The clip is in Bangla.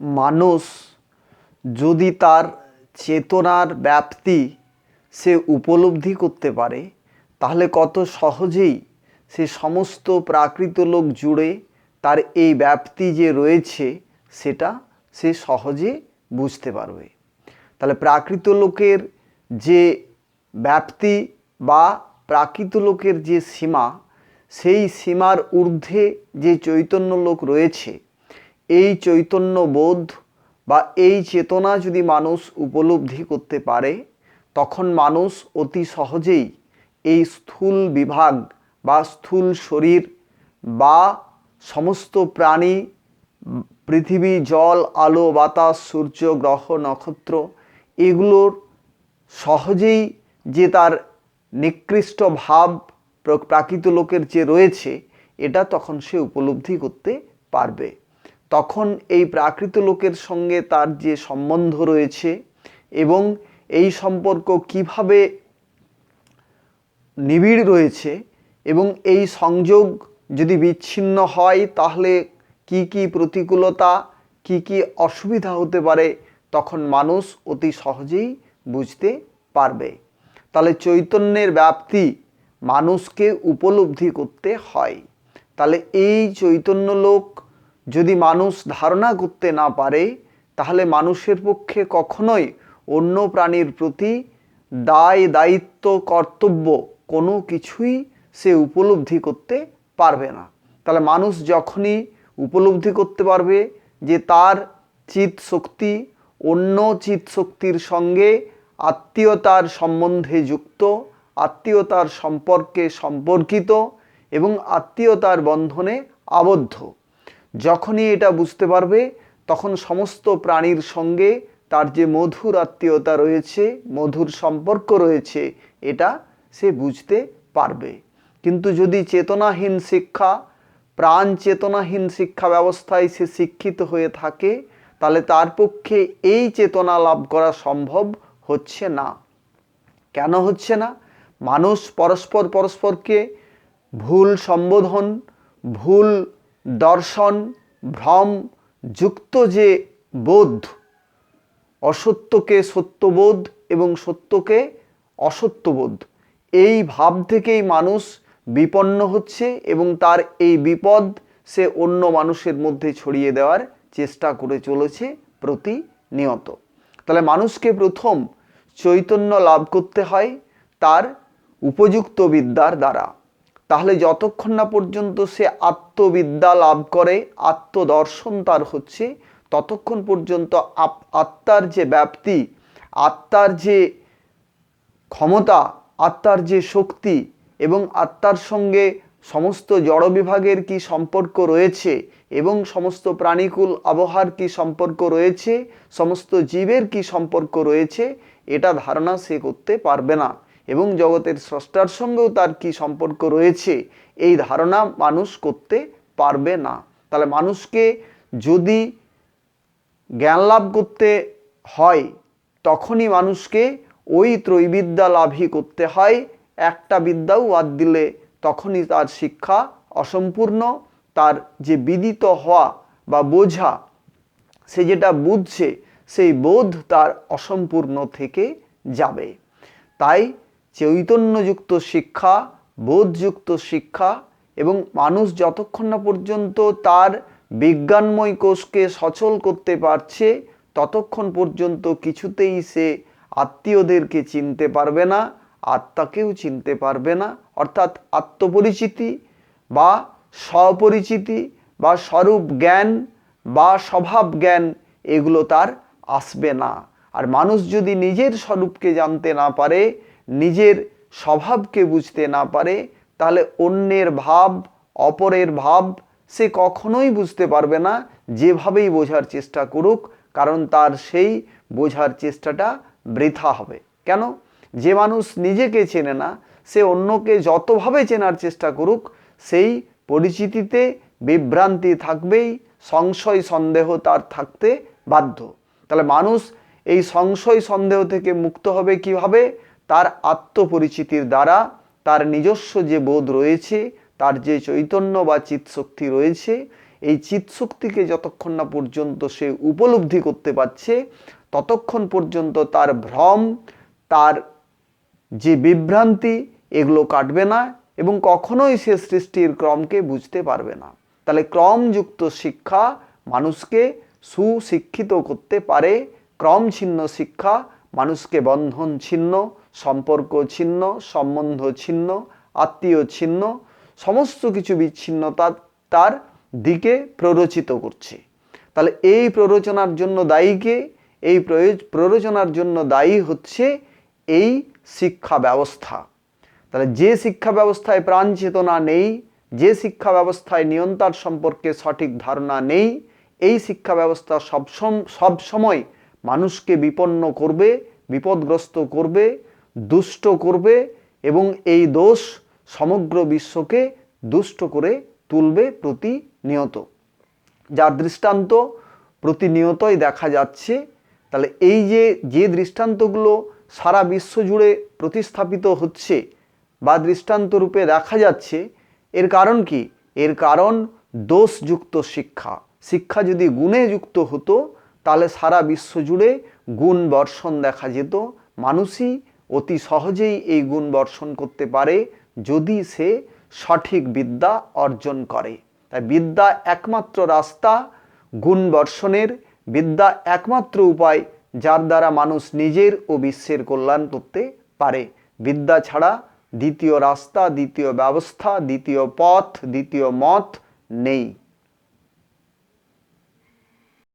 মানুষ যদি তার চেতনার ব্যাপ্তি সে উপলব্ধি করতে পারে, তাহলে কত সহজেই সে সমস্ত প্রাকৃত লোক জুড়ে তার এই ব্যাপ্তি যে রয়েছে, সেটা সে সহজে বুঝতে পারবে। তাহলে প্রাকৃত লোকের যে ব্যাপ্তি বা প্রাকৃত লোকের যে সীমা, সেই সীমার ঊর্ধ্বে যে চৈতন্য লোক রয়েছে এই চৈতন্য বোধ বা এই চেতনা যদি মানুষ উপলব্ধি করতে পারে, তখন মানুষ অতি সহজেই এই স্থূল বিভাগ বা স্থূল শরীর বা সমস্ত প্রাণী, পৃথিবী, জল, আলো, বাতাস, সূর্য, গ্রহ, নক্ষত্র এগুলোর সহজেই যে তার নিকৃষ্ট ভাব প্র- প্রাকৃত লোকের যে রয়েছে, এটা তখন সে উপলব্ধি করতে পারবে। তখন এই প্রাকৃত লোকের সঙ্গে তার যে সম্বন্ধ রয়েছে এবং এই সম্পর্ক কীভাবে নিবিড় রয়েছে এবং এই সংযোগ যদি বিচ্ছিন্ন হয়, তাহলে কি কি প্রতিকূলতা, কি কি অসুবিধা হতে পারে, তখন মানুষ অতি সহজেই বুঝতে পারবে। তাহলে চৈতন্যের ব্যাপ্তি মানুষকে উপলব্ধি করতে হয়। তাহলে এই চৈতন্য লোক যদি মানুষ ধারণা করতে না পারে, তাহলে মানুষের পক্ষে কখনোই অন্য প্রাণীর প্রতি দায়, দায়িত্ব, কর্তব্য কোনো কিছুই সে উপলব্ধি করতে পারবে না। তাহলে মানুষ যখনই উপলব্ধি করতে পারবে যে তার চিত শক্তি অন্য চিত শক্তির সঙ্গে আত্মীয়তার সম্বন্ধে যুক্ত, আত্মীয়তার সম্পর্কে সম্পর্কিত এবং আত্মীয়তার বন্ধনে আবদ্ধ। যখনই এটা বুঝতে পারবে, তখন সমস্ত প্রাণীর সঙ্গে তার যে মধুর আত্মীয়তা রয়েছে, মধুর সম্পর্ক রয়েছে, এটা সে বুঝতে পারবে। কিন্তু যদি চেতনাহীন শিক্ষা, প্রাণ চেতনাহীন শিক্ষা ব্যবস্থায় সে শিক্ষিত হয়ে থাকে, তাহলে তার পক্ষে এই চেতনা লাভ করা সম্ভব হচ্ছে না। কেন হচ্ছে না? মানুষ পরস্পর পরস্পরকে ভুল সম্বোধন, ভুল দর্শন, ভ্রম, যুক্ত যে বোধ, অসত্যকে সত্যবোধ এবং সত্যকে অসত্যবোধ, এই ভাব থেকেই মানুষ বিপন্ন হচ্ছে এবং তার এই বিপদ সে অন্য মানুষের মধ্যে ছড়িয়ে দেওয়ার চেষ্টা করে চলেছে প্রতিনিয়ত। তাহলে মানুষকে প্রথম চৈতন্য লাভ করতে হয় তার উপযুক্ত বিদ্যার দ্বারা। তাহলে যতক্ষণ না পর্যন্ত সে আত্মবিদ্যা লাভ করে, আত্মদর্শন তার হচ্ছে, ততক্ষণ পর্যন্ত আত্মার যে ব্যাপ্তি, আত্মার যে ক্ষমতা, আত্মার যে শক্তি এবং আত্মার সঙ্গে সমস্ত জড় বিভাগের কি সম্পর্ক রয়েছে এবং সমস্ত প্রাণীকুল আবহাওয়ার কি সম্পর্ক রয়েছে, সমস্ত জীবের কি সম্পর্ক রয়েছে, এটা ধারণা সে করতে পারবে না। এবং জগতের স্রষ্টার সঙ্গেও তার কি সম্পর্ক রয়েছে, এই ধারণা মানুষ করতে পারবে না। তাহলে মানুষকে যদি জ্ঞান লাভ করতে হয়, তখনই মানুষকে ওই ত্রৈবিদ্যা লাভই করতে হয়। একটা বিদ্যাও বাদ দিলে তখনই তার শিক্ষা অসম্পূর্ণ, তার যে বিদিত হওয়া বা বোঝা, সে যেটা বুঝছে, সেই বোধ তার অসম্পূর্ণ থেকে যাবে। তাই চৈতন্যযুক্ত শিক্ষা, বোধযুক্ত শিক্ষা এবং মানুষ যতক্ষণ না পর্যন্ত তার বিজ্ঞানময় কোষকে সচল করতে পারছে, ততক্ষণ পর্যন্ত কিছুতেই সে আত্মীয়দেরকে চিনতে পারবে না, আত্মাকেও চিনতে পারবে না। অর্থাৎ আত্মপরিচিতি বা স্বপরিচিতি বা স্বরূপ জ্ঞান বা স্বভাব জ্ঞান, এগুলো তার আসবে না। আর মানুষ যদি নিজের স্বরূপকে জানতে না পারে নিজের স্বভাবকে বুঝতে না পারে, তাহলে অন্যের ভাব, অপরের ভাব সে কখনোই বুঝতে পারবে না। যেভাবেই বোঝার চেষ্টা করুক, কারণ তার সেই বোঝার চেষ্টাটা বৃথা হবে। কেন? যে মানুষ নিজেকে চেনে না, সে অন্যকে যতভাবে চেনার চেষ্টা করুক, সেই পরিচিতিতে বিভ্রান্তি থাকবেই, সংশয় সন্দেহ তার থাকতে বাধ্য। তাহলে মানুষ এই সংশয় সন্দেহ থেকে মুক্ত হবে কীভাবে? তার আত্মপরিচিতির দ্বারা তার নিজস্ব যে বোধ রয়েছে, তার যে চৈতন্য বা চিৎশক্তি রয়েছে, এই চিৎশক্তিকে যতক্ষণ না পর্যন্ত সে উপলব্ধি করতে পারছে, ততক্ষণ পর্যন্ত তার ভ্রম, তার যে বিভ্রান্তি, এগুলো কাটবে না এবং কখনোই সে সৃষ্টির ক্রমকে বুঝতে পারবে না। তাহলে ক্রমযুক্ত শিক্ষা মানুষকে সুশিক্ষিত করতে পারে ক্রম ছিন্ন শিক্ষা মানুষকে বন্ধন ছিন্ন সম্পর্ক ছিন্ন, সম্বন্ধ ছিন্ন, আত্মীয় ছিন্ন, সমস্ত কিছু বিচ্ছিন্নতা তার দিকে প্ররোচিত করছে। তাহলে এই প্ররোচনার জন্য দায়ীকে এই প্ররোচনার জন্য দায়ী হচ্ছে এই শিক্ষা ব্যবস্থা। তাহলে যে শিক্ষা ব্যবস্থায় প্রাণ চেতনা নেই, যে শিক্ষা ব্যবস্থায় নিয়ন্তার সম্পর্কে সঠিক ধারণা নেই, এই শিক্ষা ব্যবস্থা সবসম সব সময় মানুষকে বিপন্ন করবে, বিপদগ্রস্ত করবে দুষ্ট করবে এবং এই দোষ সমগ্র বিশ্বকে দুষ্ট করে তুলবে প্রতিনিয়ত। যার দৃষ্টান্ত প্রতিনিয়তই দেখা যাচ্ছে, তাহলে এই যে যে দৃষ্টান্তগুলো সারা বিশ্ব জুড়ে প্রতিস্থাপিত হচ্ছে বা দৃষ্টান্ত রূপে দেখা যাচ্ছে, এর কারণ কি? এর কারণ দোষযুক্ত শিক্ষা। শিক্ষা যদি গুণে যুক্ত হতো, তাহলে সারা বিশ্ব জুড়ে গুণ বর্ষণ দেখা যেত, মানুষই অতি সহজেই এই গুণ বর্ষণ করতে পারে যদি সে সঠিক বিদ্যা অর্জন করে। তাই বিদ্যা একমাত্র রাস্তা, গুণ বর্ষণের বিদ্যা একমাত্র উপায় যার দ্বারা মানুষ নিজের ও বিশ্বের কল্যাণ করতে পারে। বিদ্যা ছাড়া দ্বিতীয় রাস্তা, দ্বিতীয় ব্যবস্থা, দ্বিতীয় পথ, দ্বিতীয় মত নেই।